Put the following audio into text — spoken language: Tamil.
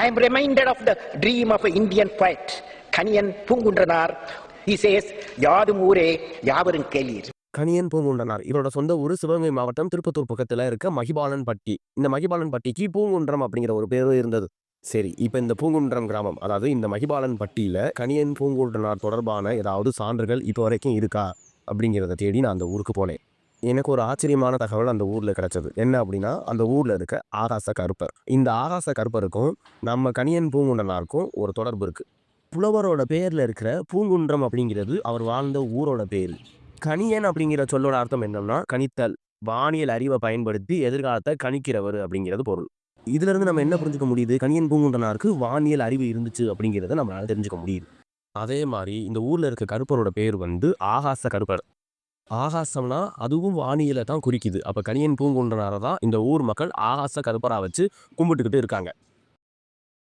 I am reminded of the dream of an Indian poet, Kaniyan Pungundranar. He says, யாதும் ஊரே யாவரும் கேளீர். கணியன் பூங்குன்றனார். இவரோட சொந்த ஊர் சிவகங்கை மாவட்டம் திருப்பத்தூர் பக்கத்தில் இருக்க மகிபாலன் பட்டி இந்த மகிபாலன் பட்டிக்கு பூங்குன்றம் அப்படிங்கிற ஒரு பேர் இருந்தது. சரி இப்போ இந்த பூங்குன்றம் கிராமம் அதாவது இந்த மகிபாலன் பட்டியில் கணியன் பூங்குன்றனார் தொடர்பான ஏதாவது சான்றுகள் இப்போ வரைக்கும் இருக்கா அப்படிங்கிறத தேடி நான் அந்த ஊருக்கு போனேன். எனக்கு ஒரு ஆச்சரியமான தகவல் அந்த ஊரில் கிடைச்சது. என்ன அப்படின்னா அந்த ஊரில் இருக்க ஆகாச கருப்பர். இந்த ஆகாச கருப்பருக்கும் நம்ம கணியன் பூங்குண்டனாருக்கும் ஒரு தொடர்பு இருக்குது புலவரோட பேரில் இருக்கிற பூங்குன்றம் அப்படிங்கிறது அவர் வாழ்ந்த ஊரோட பேர். கணியன் அப்படிங்கிற சொல்லோட அர்த்தம் என்னன்னா கணித்தல் வானியல் அறிவை பயன்படுத்தி எதிர்காலத்தை கணிக்கிறவர் அப்படிங்கிறது பொருள். இதுலேருந்து நம்ம என்ன புரிஞ்சுக்க முடியுது? கணியன் பூங்குன்றனாருக்கு வானியல் அறிவு இருந்துச்சு அப்படிங்கிறத நம்மளால தெரிஞ்சுக்க முடியுது. அதே மாதிரி இந்த ஊரில் இருக்க கருப்பரோட பேர் வந்து ஆகாச கருப்பர். ஆகாசம்னா அதுவும் வானியலை தான் குறிக்குது. அப்போ கணியன் பூங்குன்றனால தான் இந்த ஊர் மக்கள் ஆகாச கருப்பராக வச்சு கும்பிட்டுக்கிட்டு இருக்காங்க.